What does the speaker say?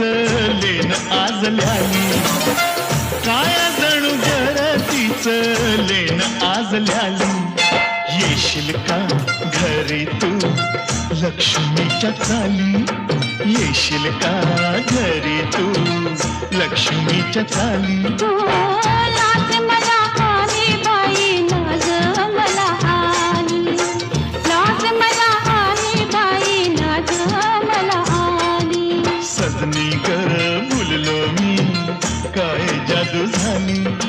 ल्याली काय जणू गरतीच लेण आज ल्याली येशील का घरी तू? लक्ष्मीच्या चाली. येशील का घरी तू? लक्ष्मीच्या चाली. तू Thank you.